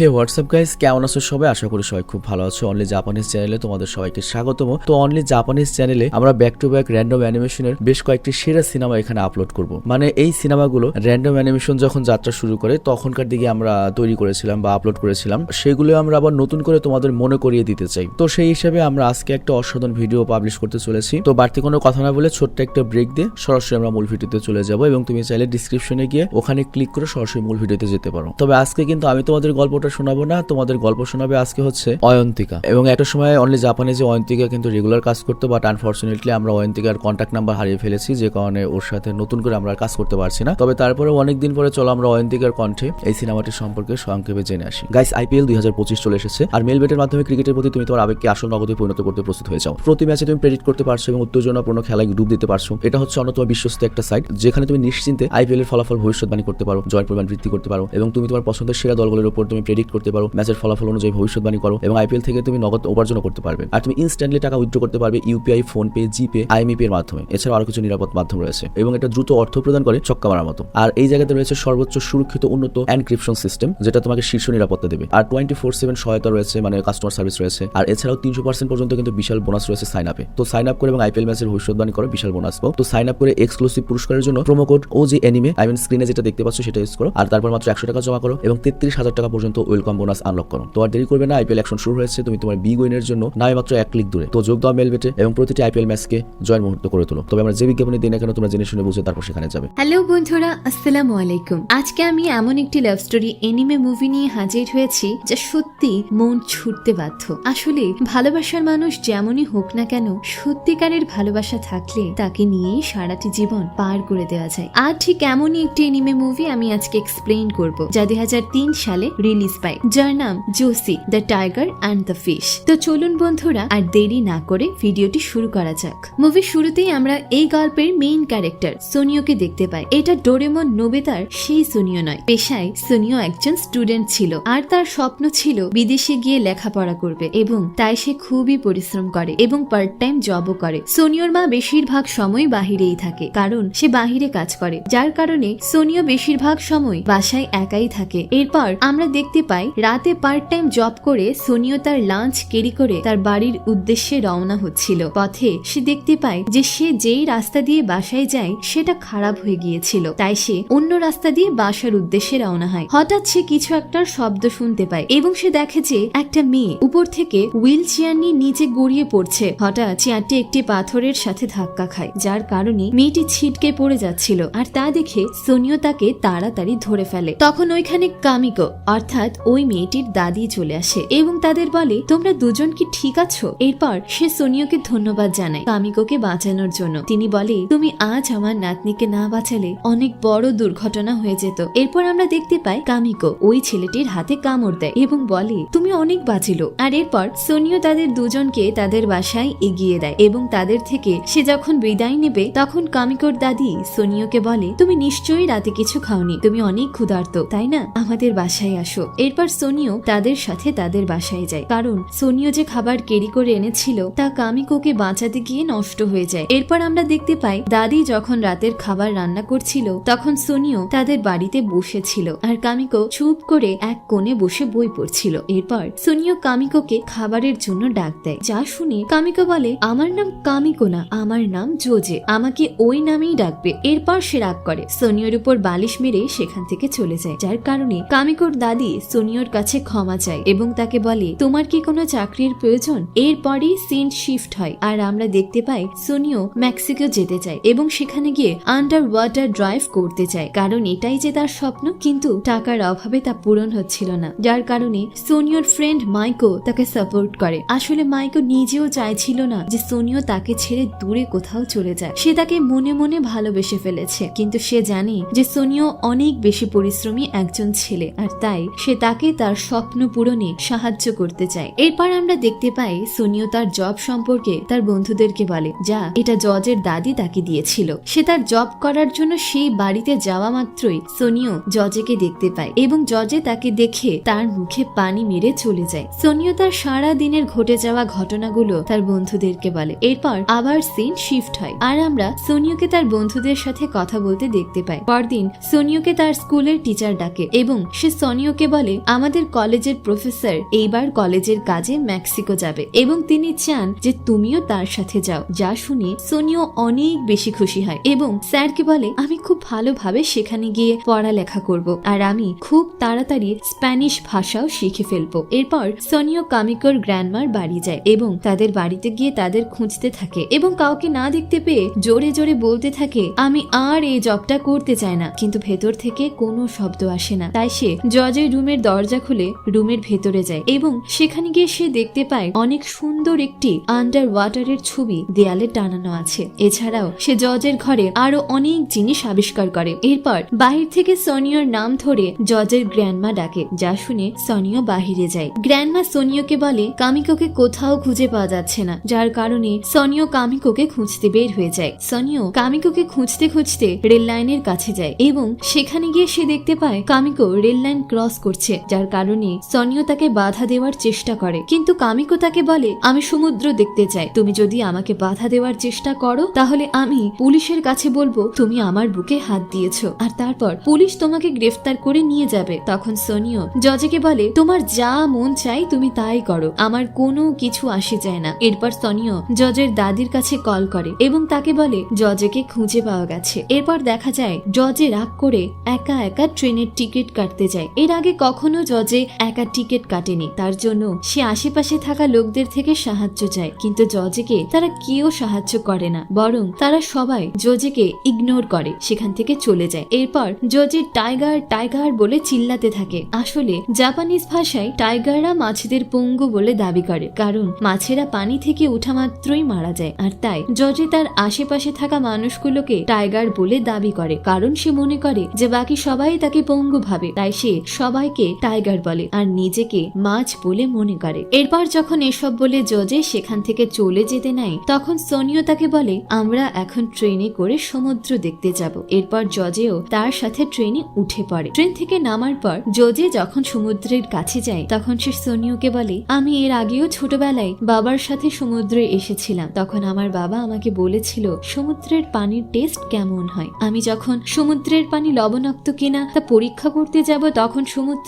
হে WhatsApp guys কেমন আছো সবাই? আশা করি সবাই খুব ভালো আছো। অনলি জাপানিজ চ্যানেলে তোমাদের সবাইকে স্বাগতম। তো অনলি জাপানিজ চ্যানেলে আমরা ব্যাক টু ব্যাক র্যান্ডম অ্যানিমেশনের বেশ কয়েকটি সেরা সিনেমা এখানে আপলোড করব। মানে এই সিনেমাগুলো র্যান্ডম অ্যানিমেশন যখন যাত্রা শুরু করে, তখনকার দিকে আমরা তৈরি করেছিলাম বা আপলোড করেছিলাম। সেগুলো আমরা আবার নতুন করে তোমাদের মনে করিয়ে দিতে চাই। তো সেই হিসাবে আমরা আজকে একটা অসাধারণ ভিডিও পাবলিশ করতে চলেছি। তো বাড়তি কোনো কথা না বলে ছোট্ট একটা ব্রেক দিয়ে সরাসরি আমরা মূল ভিডিওতে চলে যাব এবং তুমি চাইলে ডিসক্রিপশনে গিয়ে ওখানে ক্লিক করে সরাসরি মূল ভিডিওতে যেতে পারো। তবে আজকে কিন্তু আমি তোমাদের গল্পটা শোনাবো না, তোমাদের গল্প শোনাবে আজকে হচ্ছে অয়ন্তিকা। এবং একটা সময় অনলি জাপানে যে অয়ন্তিকা কিন্তু রেগুলার কাজ করতো বাট আনফর্চুনেটলি আমরা অয়ন্তিকার কন্ট্যাক্ট নাম্বার হারিয়ে ফেলেছি, যে কারণে ওর সাথে নতুন করে আমরা কাজ করতে পারছি না। তবে তারপরে অনেকদিন পরে চলো আমরা অয়ন্তিকার কণ্ঠে এই সিনেমাটি সম্পর্কে সংক্ষেপে জেনে আসি। গাইস আইপিএল দুই হাজার পঁচিশ চলে এসেছে, আর মেল বেটের মাধ্যমে ক্রিকেটের প্রতি তুমি তোমার আবেগকে আসল নগদে পরিণত করতে প্রস্তুত হয়ে যাও। প্রতি ম্যাচে তুমি প্রেডিক্ট করতে পারছ এবং উত্তেজনাপূর্ণ খেলায় ডুব দিতে পারছ। এটা হচ্ছে অন্যতম বিশ্বস্ত একটা সাইট যেখানে তুমি নিশ্চিন্তে আইপিএল এর ফলাফল ভবিষ্যৎবাণী করতে পারো, জয়ের পরিমাণ বৃদ্ধি করতে পারো, এবং তুমি তোমার পছন্দের সেরা দলগুলোর উপর তুমি প্রেডিক্ট করতে পারো ম্যাচের ফলাফল অনুযায়ী ভবিষ্যৎবাণী করো এবং আইপিএল থেকে তুমি নগদ উপার্জন করতে পারবে। আর তুমি ইনস্ট্যান্টলি টাকা উইথড্র করতে পারবে ইউপিআই ফোন পে জিপে আইএমইপি এর মাধ্যমে। এছাড়াও আরও কিছু নিরাপদ মাধ্যম রয়েছে এবং এটা দ্রুত অর্থ প্রদান করে ছক্কা মারার মতো। আর এই জায়গাতে রয়েছে সর্বোচ্চ সুরক্ষিত, উন্নত এনক্রিপশন সিস্টেম যেটা তোমাকে শীর্ষ নিরাপত্তা দেবে। আর টোয়েন্টি ফোর সেভেন সহায়তা রয়েছে মানে কাস্টমার সার্ভিস রয়েছে। আর এছাড়াও তিনশো পার্সেন্ট পর্যন্ত কিন্তু বিশাল বোনাস রয়েছে সাইন আপে তো সাইন আপ করে এবং আইপিএল ম্যাচের ভবিষ্যৎবাণী করে, বিশাল বোনাস পাও। তো সাইন আপ করে এক্সক্লুসিভ পুরস্কারের জন্য প্রোমো কোড ও যে এনিমে আই মিন স্ক্রিনে যেটা দেখতে পাচ্ছ সেটা ইউজ করো। আর তারপর মাত্র একশো টাকা জমা করো এবং তেত্রিশ হাজার টাকা পর্যন্ত ওয়েলকাম বোনাস আনলক করো। তো আর দেরি করবে না আইপিএল অ্যাকশন শুরু হয়েছে, তুমি তোমার বিগ উইনের জন্য নামে মাত্র এক ক্লিক দূরে। তো যোগ দাও মেল বেটে এবং প্রতিটি আইপিএল ম্যাচকে জয়ের মুহূর্ত করে তোলো। তবে আমরা যে বিজ্ঞাপনে দিই না কেন, তোমরা জেনে শুনে বুঝে তারপর সেখানে যাবে। হ্যালো বন্ধুরা, আসসালামু আলাইকুম। আজকে আমি এমন একটি লাভ স্টোরি এনিমে মুভি নিয়ে হাজির হয়েছি, যা সত্যি মন ছুটতে বাধ্য। আসলে ভালোবাসার মানুষ যেমনই হোক না কেন, সত্যিকারের ভালোবাসা থাকলে তাকে নিয়েই সারাটি জীবন পার করে দেওয়া যায়। আর ঠিক এমনই একটি এনিমে মুভি আমি আজকে এক্সপ্লেইন করব, যা দুই হাজার তিন সালে রিলিজ পায় যার নাম Josie the tiger and the fish তো চলুন বন্ধুরা, আর দেরি না করে ভিডিওটি শুরু করা যাক। মুভির শুরুতেই আমরা এই গল্পের মেইন ক্যারেক্টার সোনিওকে দেখতে পাই। এটা ডোরেমন নোবেতার সেই সোনিও নয়। পেশায় সোনিও একজন স্টুডেন্ট ছিল। আর তার স্বপ্ন ছিল বিদেশে গিয়ে লেখাপড়া করবে এবং তাই সে খুবই পরিশ্রম করে এবং পার্ট টাইম জবও করে। সোনিওর মা বেশিরভাগ সময় বাহিরেই থাকে, কারণ সে বাহিরে কাজ করে। যার কারণে সোনিও বেশিরভাগ সময় বাসায় একাই থাকে। এরপর আমরা দেখতে পাই রাতে পার্ট টাইম জব করে সোনিও তার লাঞ্চ কেরি করে তার বাড়ির উদ্দেশ্যে রওনা হচ্ছিল। পথে সে দেখতে পায় যে সে যেই রাস্তা দিয়ে বাসায় যায় সেটা খারাপ হয়ে গিয়েছিল। তাই সে অন্য রাস্তা দিয়ে বাসার উদ্দেশ্যে রওনা হয়। হঠাৎ সে কিছু একটার শব্দ শুনতে পায় এবং সে দেখে যে একটা মেয়ে উপর থেকে হুইল চেয়ার নিয়ে নিচে গড়িয়ে পড়ছে। হঠাৎ চেয়ারটি একটি পাথরের সাথে ধাক্কা খায়, যার কারণে মেয়েটি ছিটকে পড়ে যাচ্ছিল। আর তা দেখে সোনিও তাকে তাড়াতাড়ি ধরে ফেলে। তখন ওইখানে কামিকো, অর্থাৎ ওই মেয়েটির দাদি চলে আসে এবং তাদের বলে, তোমরা দুজন কি ঠিক আছো? এরপর সে সোনিওকে ধন্যবাদ জানায় কামিকোকে বাঁচানোর জন্য। তিনি বলে, তুমি আজ আমার নাতনিকে না বাঁচালে অনেক বড় দুর্ঘটনা হয়ে যেত। এরপর আমরা দেখতে পাই কামিকো ওই ছেলেটির হাতে কামড় দেয় এবং বলে, তুমি অনেক বাঁচিলো। আর এরপর সোনিও তাদের দুজনকে তাদের বাসায় এগিয়ে দেয় এবং তাদের থেকে সে যখন বিদায় নেবে, তখন কামিকোর দাদি সোনিওকে বলে, তুমি নিশ্চয়ই রাতে কিছু খাওনি। তুমি অনেক ক্ষুধার্ত, তাই না? আমাদের বাসায় আসো। এরপর সোনিও তাদের সাথে তাদের বাসায় যায়। কারণ সোনিও যে খাবার কেরি করে এনেছিল, তা কামিকোকে বাঁচাতে গিয়ে নষ্ট হয়ে যায়। এরপর আমরা দেখতে পাই, দাদি যখন রাতের খাবার রান্না করছিল, তখন সোনিও তাদের বাড়িতে বসেছিল আর কামিকো চুপ করে এক কোণে বসে বই পড়ছিল। এরপর সোনিও কামিকোকে খাবারের জন্য ডাক দেয়। যা শুনে কামিকো বলে, আমার নাম কামিকো না, আমার নাম জোজে, আমাকে ওই নামেই ডাকবে। এরপর সে রাগ করে। সোনিওর উপর বালিশ মেরে সেখান থেকে চলে যায়, যার কারণে কামিকোর দাদি সোনিওর কাছে ক্ষমা চায় এবং তাকে বলে, তোমার কি কোনো চাকরির প্রয়োজন? এরপরই সিন শিফট হয় আর আমরা দেখতে পাই সোনিও মেক্সিকো যেতে চায় এবং সেখানে গিয়ে আন্ডার ওয়াটার ড্রাইভ করতে চায়। কারণ এটাই যে তার স্বপ্ন, কিন্তু টাকার অভাবে তা পূরণ হচ্ছিল না। যার কারণে সোনিওর ফ্রেন্ড মাইকো তাকে সাপোর্ট করে। আসলে মাইকো নিজেও চাইছিল না যে সোনিও তাকে ছেড়ে দূরে কোথাও চলে যায়। সে তাকে মনে মনে ভালোবেসে ফেলেছে, কিন্তু সে জানে যে সোনিও অনেক বেশি পরিশ্রমী একজন ছেলে। আর তাই সে তাকে তার স্বপ্ন পূরণে সাহায্য করতে চায়। এরপর আমরা দেখতে পাই সোনিও তার জব সম্পর্কে তার বন্ধুদেরকে বলে, যা, এটা জজের দাদি তাকে দিয়েছিল। সে তার জব করার জন্য সেই বাড়িতে যাওয়া মাত্রই সোনিও জজেকে দেখতে পায় এবং জজে তাকে দেখে তার মুখে পানি মেরে চলে যায়। সোনিও তার সারা দিনের ঘটে যাওয়া ঘটনাগুলো তার বন্ধুদেরকে বলে। এরপর আবার সিন শিফট হয়। আর আমরা সোনিওকে তার বন্ধুদের সাথে কথা বলতে দেখতে পাই। পরদিন সোনিওকে তার স্কুলের টিচার ডাকে এবং সে সোনিওকে বলে বলে, আমাদের কলেজের প্রফেসর এইবার কলেজের কাজে মেক্সিকো যাবে এবং তিনি চান যে তুমিও তার সাথে যাও। যা শুনে সোনিও অনেক বেশি খুশি হয় এবং স্যারকে বলে, আমি খুব ভালোভাবে সেখানে গিয়ে পড়ালেখা করব আর আমি খুব তাড়াতাড়ি স্প্যানিশ ভাষাও শিখে ফেলব। এরপর সোনিও কামিকোর গ্র্যান্ডমার বাড়ি যায় এবং তাদের বাড়িতে গিয়ে তাদের খুঁজতে থাকে এবং কাউকে না দেখতে পেয়ে জোরে জোরে বলতে থাকে, আমি আর এই জবটা করতে চাই না। কিন্তু ভেতর থেকে কোনো শব্দ আসে না। তাই সে জজের রুমের দরজা খুলে রুমের ভেতরে যায় এবং সেখানে গিয়ে সে দেখতে পায় অনেক সুন্দর একটি আন্ডার ওয়াটারের ছবি দেয়ালে টানানো আছে। এছাড়াও সে জজের ঘরে আরও অনেক জিনিস আবিষ্কার করে। এরপর বাহির থেকে সনিয়র নাম ধরে জজের গ্র্যান্ডমা ডাকে, যা শুনে সনিও বাহিরে যায়। গ্র্যান্ডমা সোনিওকে বলে, কামিকোকে কোথাও খুঁজে পাওয়া যাচ্ছে না। যার কারণে সনিও কামিকোকে খুঁজতে বের হয়ে যায়। সনিও কামিকোকে খুঁজতে খুঁজতে রেল লাইনের কাছে যায় এবং সেখানে গিয়ে সে দেখতে পায় কামিকো রেল লাইন ক্রস করছে। যার কারণে সনিও তাকে বাধা দেওয়ার চেষ্টা করে। কিন্তু কামিকো তাকে বলে, আমি সমুদ্র দেখতে চাই। তুমি যদি আমাকে বাধা দেওয়ার চেষ্টা করো, তাহলে আমি পুলিশের কাছে বলব, তুমি আমার বুকে হাত দিয়েছ। আর তারপর পুলিশ তোমাকে গ্রেফতার করে নিয়ে যাবে। তখন সোনিও জজেকে বলে, তোমার যা মন চাই, তুমি তাই করো। আমার কোনো কিছু আসে যায় না। এরপর সনিও জজের দাদির কাছে কল করে এবং তাকে বলে, জজেকে খুঁজে পাওয়া গেছে। এরপর দেখা যায়, জজে রাগ করে একা একা ট্রেনের টিকিট কাটতে যায়। এর আগে কখনো জজে একা টিকিট কাটেনি। তার জন্য সে আশেপাশে থাকা লোকদের থেকে সাহায্য চায়, কিন্তু জজেকে তারা কেউ সাহায্য করে না, বরং তারা সবাই জজেকে ইগনোর করে, সেখান থেকে চলে যায়। এরপর জজে টাইগার টাইগার বলে চিল্লাতে থাকে। আসলে জাপানিজ ভাষায় টাইগাররা মাছেদের পঙ্গু বলে দাবি করে, কারণ মাছেরা পানি থেকে উঠা মাত্রই মারা যায়, আর তাই জজে তার আশেপাশে থাকা মানুষগুলোকে টাইগার বলে দাবি করে, কারণ সে মনে করে যে বাকি সবাই তাকে পঙ্গু ভাবে, তাই সে সবাইকে টাইগার বলে আর নিজেকে মাছ বলে মনে করে। এরপর যখন এসব বলে জজে সেখান থেকে চলে যেতে নেয়, তখন সোনিও তাকে বলে, আমরা এখন ট্রেনে করে সমুদ্র দেখতে যাব। এরপর জজেও তার সাথে ট্রেনে উঠে পড়ে। ট্রেন থেকে নামার পর জজে যখন সমুদ্রের কাছে যায়, তখন সে সোনিওকে বলে, আমি এর আগেও ছোটবেলায় বাবার সাথে সমুদ্রে এসেছিলাম। তখন আমার বাবা আমাকে বলেছিল, সমুদ্রের পানির টেস্ট কেমন হয়? আমি যখন সমুদ্রের পানি লবণাক্ত কিনা তা পরীক্ষা করতে যাব, তখন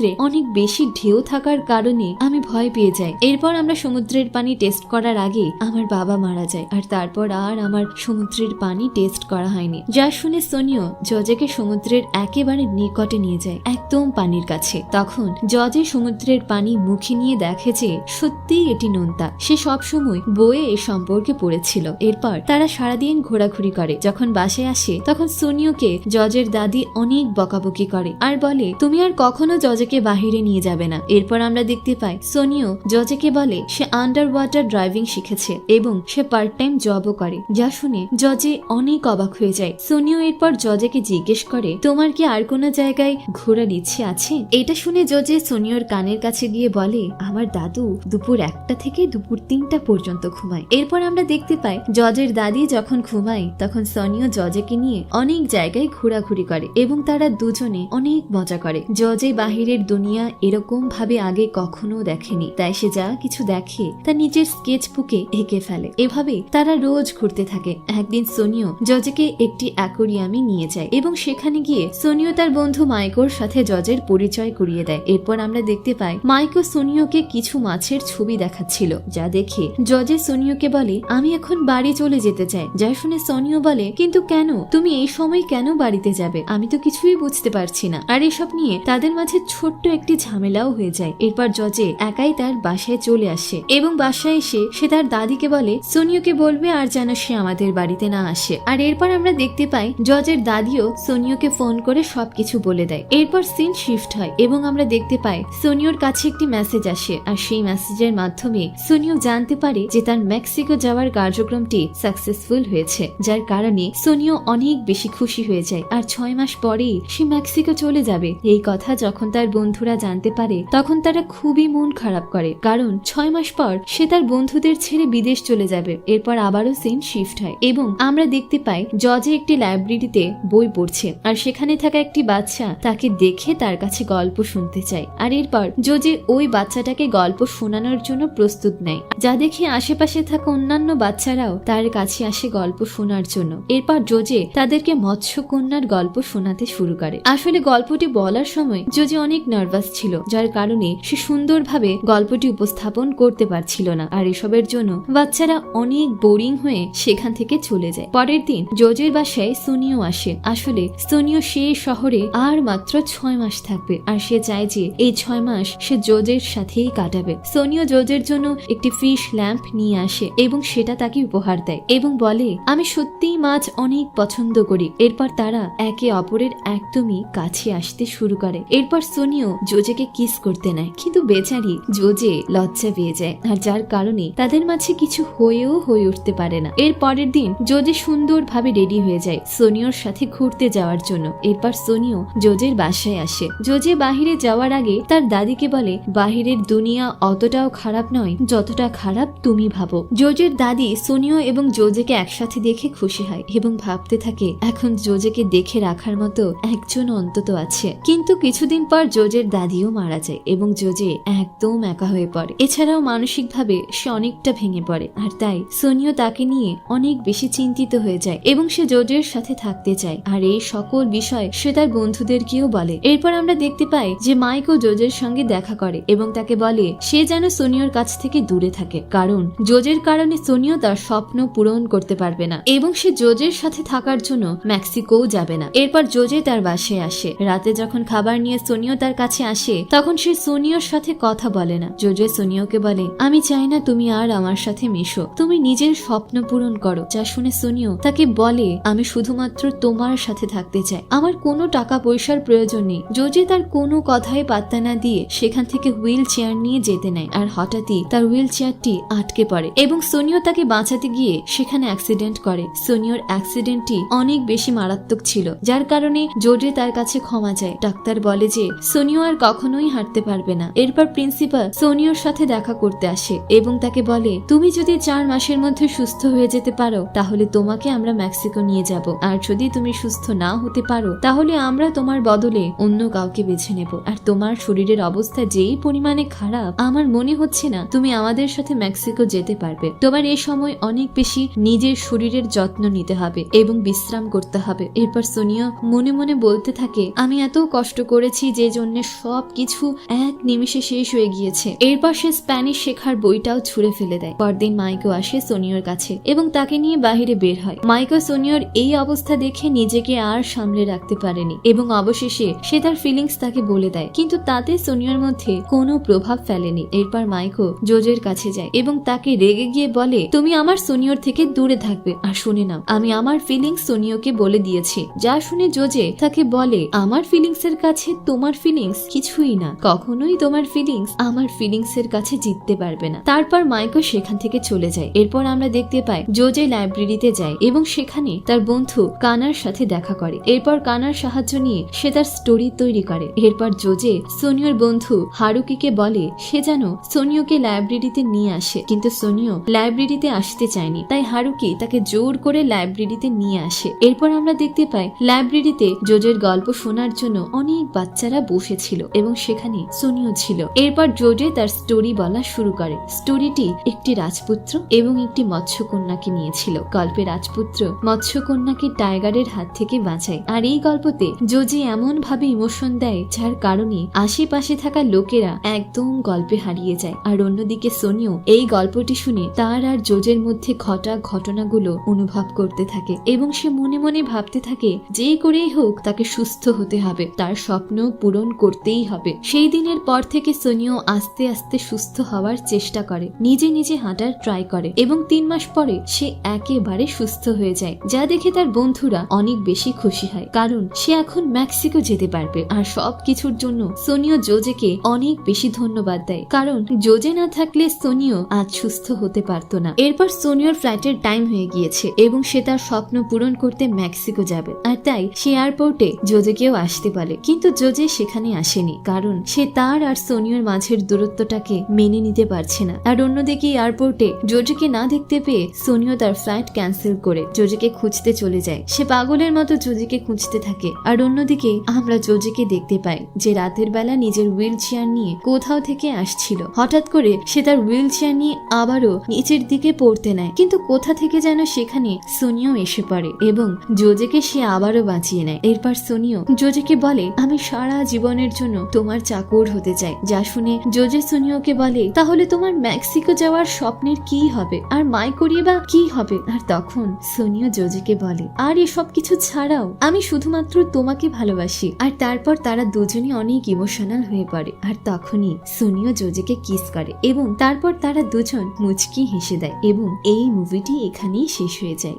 সমুদ্রে অনেক বেশি ঢেউ থাকার কারণে আমি ভয় পেয়ে যাই। এরপর আমরা সমুদ্রের পানি টেস্ট করার আগে আমার বাবা মারা যায় আর তারপর আর আমার সমুদ্রের পানি টেস্ট করা হয়নি। যা শুনে সোনিও জজেকে সমুদ্রের একেবারে নিকটে নিয়ে যায়, একদম পানির কাছে। তখন জজে সমুদ্রের পানি মুখে নিয়ে দেখে যে সত্যিই এটি নোনতা। সে সবসময় বইয়ে এ সম্পর্কে পড়েছিল। এরপর তারা সারাদিন ঘোরাঘুরি করে। যখন বাসে আসে, তখন সোনিওকে জজের দাদি অনেক বকাবকি করে। আর বলে, তুমি আর কখনো জজেকে বাহিরে নিয়ে যাবে না। এরপর আমরা দেখতে পাই, সোনিও জজেকে বলে, সে আন্ডার ওয়াটার ড্রাইভিং শিখেছে এবং সে পার্ট টাইম জবও করে, যা শুনে জজে অনেক অবাক হয়ে যায়। সোনিও এরপর জজেকে জিজ্ঞেস করে, তোমার কি আর কোনো জায়গায় ঘোরার ইচ্ছে আছে? এটা শুনে জজে সোনিওর কানের কাছে গিয়ে বলে, আমার দাদু দুপুর একটা থেকে দুপুর তিনটা পর্যন্ত ঘুমায়। এরপর আমরা দেখতে পাই, জজের দাদি যখন ঘুমায়, তখন সনিও জজেকে নিয়ে অনেক জায়গায় ঘোরাঘুরি করে এবং তারা দুজনে অনেক মজা করে। জজে বাহিরের দুনিয়া এরকম ভাবে আগে কখনো দেখেনি। তাই সে যা কিছু দেখে, তা নিজের স্কেচ বুকে এঁকে ফেলে। এভাবে তারা রোজ ঘুরতে থাকে। একদিন সোনিও জজেকে একটি অ্যাকোরিয়ামে নিয়ে যায় এবং সেখানে গিয়ে সোনিও তার বন্ধু মাইকোর সাথে জজের পরিচয় করিয়ে দেয়। এরপর আমরা দেখতে পাই, মাইকো সোনিওকে কিছু মাছের ছবি দেখাচ্ছিল, যা দেখে জজে সোনিওকে বলে, আমি এখন বাড়ি চলে যেতে চাই। যা শুনে সোনিও বলে, কিন্তু কেন? তুমি এই সময় কেন বাড়িতে যাবে? আমি তো কিছুই বুঝতে পারছি না। আর এসব নিয়ে তাদের মাঝে ছোট্ট একটি ঝামেলাও হয়ে যায়। এরপর জজে একাই তার বাসায় চলে আসে এবং বাসায় এসে সে তার দাদিকে বলে সোনিওকে বলবে আর যেন সে আমাদের বাড়িতে না আসে। আর এরপর আমরা দেখতে পাই, জজের দাদিও সোনিওকে ফোন করে সবকিছু বলে দেয়। এরপর সিন শিফট হয় এবং আমরা দেখতে পাই সোনিওর কাছে একটি মেসেজ আসে আর সেই মেসেজের মাধ্যমে সোনিও জানতে পারে যে তার মেক্সিকো যাওয়ার কার্যক্রমটি সাকসেসফুল হয়েছে, যার কারণে সোনিও অনেক বেশি খুশি হয়ে যায়। আর ছয় মাস পরেই সে মেক্সিকো চলে যাবে। এই কথা যখন তার বন্ধুরা জানতে পারে, তখন তারা খুবই মন খারাপ করে। কারণ ছয় মাস পর সে তার বন্ধুদের ছেড়ে বিদেশ চলে যাবে। এরপর আবারও সিন শিফট হয়। এবং আমরা দেখতে পাই, জজে একটি লাইব্রেরিতে বই পড়ছে। আর সেখানে থাকা একটি বাচ্চা তাকে দেখে তার কাছে গল্প শুনতে চায়। আর এরপর জজে ওই বাচ্চাটাকে গল্প শোনানোর জন্য প্রস্তুত নেয়। যা দেখে আশেপাশে থাকা অন্যান্য বাচ্চারাও তার কাছে আসে গল্প শোনার জন্য। এরপর জোজে তাদেরকে মৎস্য কন্যার গল্প শোনাতে শুরু করে। আসলে গল্পটি বলার সময় জোজে অনেক নার্ভাস ছিল, যার কারণে সে সুন্দরভাবে গল্পটি উপস্থাপন করতে পারছিল না। আর এসবের জন্য বাচ্চারা অনেক বোরিং হয়ে সেখান থেকে চলে যায়। পরের দিন জোজের বাসায় সোনিও আসে। আসলে সোনিও সে শহরে আর মাত্র ছয় মাস থাকবে। আর সে চায় যে এই ছয় মাস সে জোজের সাথেই কাটাবে। সোনিও জোজের জন্য একটি ফিশ ল্যাম্প নিয়ে আসে এবং সেটা তাকে উপহার দেয় এবং বলে, আমি সত্যিই মাছ অনেক পছন্দ করি। এরপর তারা একে অপরের একদমই কাছে আসতে শুরু করে। এরপর সোনিও জোজেকে কিস করতে নেয়। কিন্তু বেচারি জোজে লজ্জা পেয়ে যায় আর যার কারণে তাদের মাঝে কিছু হয়েও হয়ে উঠতে পারে না। এর পরের দিন জোজে সুন্দরভাবে রেডি হয়ে যায় সোনিওর সাথে ঘুরতে যাওয়ার জন্য। এরপর সোনিও জোজের বাসায় আসে। জোজে বাহিরে যাওয়ার আগে তার দাদিকে বলে, বাহিরের দুনিয়া অতটাও খারাপ নয়, যতটা খারাপ তুমি ভাবো। জোজের দাদি সোনিও এবং জোজেকে একসাথে দেখে খুশি হয় এবং ভাবতে থাকে, এখন জোজেকে দেখে রাখার মতো একজন অন্তত আছে। কিন্তু কিছুদিন পর জোজের দাদিও মারা যায় এবং জোজে একদম একা হয়ে পড়ে। এছাড়াও মানসিকভাবে সে অনেকটা ভেঙে পড়ে আর তাই সোনিও তাকে নিয়ে অনেক বেশি চিন্তিত হয়ে যায় এবং সে জোজের সাথে থাকতে চায়। আর এই সকল বিষয় সে তার বন্ধুদেরকেও বলে। এরপর আমরা দেখতে পাই যে মাইকও জোজের সঙ্গে দেখা করে এবং তাকে বলে, সে যেন সোনিওর কাছ থেকে দূরে থাকে। কারণ জোজের কারণে সোনিও তার স্বপ্ন পূরণ করতে পারবে না এবং সে জোজের সাথে থাকার জন্য মেক্সিকোও যাবে না। এরপর জোজে তার বাসায় আসে। রাতে যখন খাবার নিয়ে সোনিও তার কাছে আসে, তখন সে সোনিওর সাথে কথা বলে না। জোজে সোনিওকে বলে, আমি চাই না তুমি আর আমার সাথে মিশো। তুমি নিজের স্বপ্ন পূরণ করো। যা শুনে সোনিও তাকে বলে, আমি শুধুমাত্র তোমার সাথে থাকতে চাই। আমার কোনো টাকা পয়সার প্রয়োজন নেই। জোজে তার কোনো কথায় পাত্তা না দিয়ে সেখান থেকে হুইল চেয়ার নিয়ে যেতে নেয় আর হঠাৎই তার হুইল চেয়ারটি আটকে পড়ে এবং সোনিও তাকে বাঁচাতে গিয়ে সেখানে অ্যাক্সিডেন্ট করে। সোনিওর অ্যাক্সিডেন্টটি অনেক বেশি মারাত্মক ছিল, যার কারণে জোজে তার কাছে ক্ষমা চায়। ডাক্তার বলে যে সোনিও আর কখনোই হাঁটতে পারবে না। এরপর প্রিন্সিপাল সোনিওর সাথে দেখা করতে আসে এবং তাকে বলে, তুমি যদি চার মাসের মধ্যে সুস্থ হয়ে যেতে পারো, তাহলে তোমাকে আমরা মেক্সিকো নিয়ে যাব। আর যদি তুমি সুস্থ না হতে পারো, তাহলে আমরা তোমার বদলে অন্য কাউকে বেছে নেব। আর তোমার শরীরের অবস্থা যেই পরিমাণে খারাপ, আমার মনে হচ্ছে না তুমি আমাদের সাথে মেক্সিকো যেতে পারবে। তোমার এই সময় অনেক বেশি নিজের শরীরের যত্ন নিতে হবে এবং বিশ্রাম করতে হবে। এরপর সোনিয়া মনে মনে বলতে থাকে, আমি এত কষ্ট করেছি যে জন্য সব কিছু এক নিমিষে শেষ হয়ে গিয়েছে। এরপর সে স্প্যানিশ শেখার বইটাও ছুঁড়ে ফেলে দেয়। পরদিন মাইকো আসে সোনিয়র কাছে এবং তাকে নিয়ে বাহিরে বের হয়। মাইকো সোনিয়র এই অবস্থা দেখে নিজেকে আর সামলে রাখতে পারেনি এবং অবশেষে সে তার ফিলিংস তাকে বলে দেয়। কিন্তু তাতে সোনিয়ার মধ্যে কোনো প্রভাব ফেলেনি। এরপর মাইকো জোজের কাছে যায় এবং তাকে রেগে গিয়ে বলে, তুমি আমার সোনিয়র থেকে দূরে থাকবে আর শুনে নাও, আমি আমার ফিলিংস সোনিওকে বলে দিয়েছি। যা শুনে জোজে তাকে বলে, আমার ফিলিংস এর কাছে তোমার ফিলিংস কিছুই না। কখনোই তোমার ফিলিংস আমার ফিলিংস এর কাছে জিততে পারবে না। তারপর মাইকো সেখান থেকে চলে যায়। এরপর আমরা দেখতে পাই জোজে লাইব্রেরিতে যায় এবং সেখানে তার বন্ধু কানার সাথে দেখা করে। এরপর কানার সাহায্য নিয়ে সে তার স্টোরি তৈরি করে। এরপর জোজে সোনিয়র বন্ধু হারুকিকে বলে, সে যেন সোনিওকে লাইব্রেরিতে নিয়ে আসে। কিন্তু সোনিও লাইব্রেরিতে আসতে চায়নি। তাই হারুকি তাকে জোর করে লাইব্রেরিতে নিয়ে আসে। এরপর আমরা দেখতে পাই লাইব্রেরিতে জোজের গল্প শোনার জন্য অনেক বাচ্চারা বসেছিল এবং সেখানে সোনিও ছিল। এরপর জোজে তার স্টোরি বলা শুরু করে। স্টোরিটি একটি রাজপুত্র এবং একটি মৎস্যকন্যাকে নিয়েছিল। গল্পে রাজপুত্র মৎস্যকন্যাকে টাইগারের হাত থেকে বাঁচায়। আর এই গল্পতে জোজে এমন ভাবে ইমোশন দেয় যার কারণে আশেপাশে থাকা লোকেরা একদম গল্পে হারিয়ে যায়। আর অন্যদিকে সোনিও এই গল্পটি শুনে তার আর জোজের মধ্যে ঘটা ঘটনাগুলো অনুভব করতে থাকে এবং সে মনে মনে ভাবতে থাকে, যে করেই হোক তাকে সুস্থ হতে হবে। তার স্বপ্ন পূরণ করতেই হবে। সেই দিনের পর থেকে সোনিও আস্তে আস্তে সুস্থ হওয়ার চেষ্টা করে, নিজে নিজে হাঁটার ট্রাই করে এবং তিন মাস পরে সে একেবারে সুস্থ হয়ে যায়, যা দেখে তার বন্ধুরা অনেক বেশি খুশি হয়। কারণ সে এখন মেক্সিকো যেতে পারবে। আর সব কিছুর জন্য সোনিও জোজেকে অনেক বেশি ধন্যবাদ দেয়। কারণ জোজে না থাকলে সোনিও আজ সুস্থ হতে পারতো না। এরপর সোনিওর ফ্লাইটের টাইম হয়ে গিয়েছে এবং সে তার স্বপ্ন পূরণ করতে মেক্সিকো যাবে। আর তাই সে এয়ারপোর্টে জোজেকেও আসতে বলে। কিন্তু জোজে সেখানে আসেনি, কারণ সে তার আর সোনিওর মাঝের দূরত্বটাকে মেনে নিতে পারছে না। আর অন্যদিকে এয়ারপোর্টে জোজেকে না দেখতে পেয়ে সোনিও তার ফ্লাইট ক্যান্সেল করে জোজেকে খুঁজতে চলে যায়। সে পাগলের মতো জোজেকে খুঁজতে থাকে। আর অন্যদিকে আমরা জোজেকে দেখতে পাই যে রাতের বেলা নিজের হুইল চেয়ার নিয়ে কোথাও থেকে আসছিল। হঠাৎ করে সে তার হুইল চেয়ার নিয়ে আবারও নিচের দিকে পড়তে নেয়। কিন্তু কোথা থেকে যেন সেখানে সোনিও এসে পড়ে এবং জোজেকে সে আবারও বাঁচিয়ে নেয়। এরপর সোনিও জোজেকে বলে, আমি সারা জীবন জীবনের জন্য তোমার চাকর হতে চায় যা শুনে জোজে সুনিওকে বলে, তাহলে তোমার মেক্সিকো যাওয়ার স্বপ্নের কি হবে? আর মাই করিয়ে বা কি হবে? আর তখন সোনিও জোজেকে বলে, আর এসব কিছু ছাড়াও আমি শুধুমাত্র তোমাকে ভালোবাসি। আর তারপর তারা দুজনে অনেক ইমোশনাল হয়ে পড়ে। আর তখনই সোনিও জোজেকে কিস করে এবং তারপর তারা দুজন মুচকি হেসে দেয় এবং এই মুভিটি এখানেই শেষ হয়ে যায়।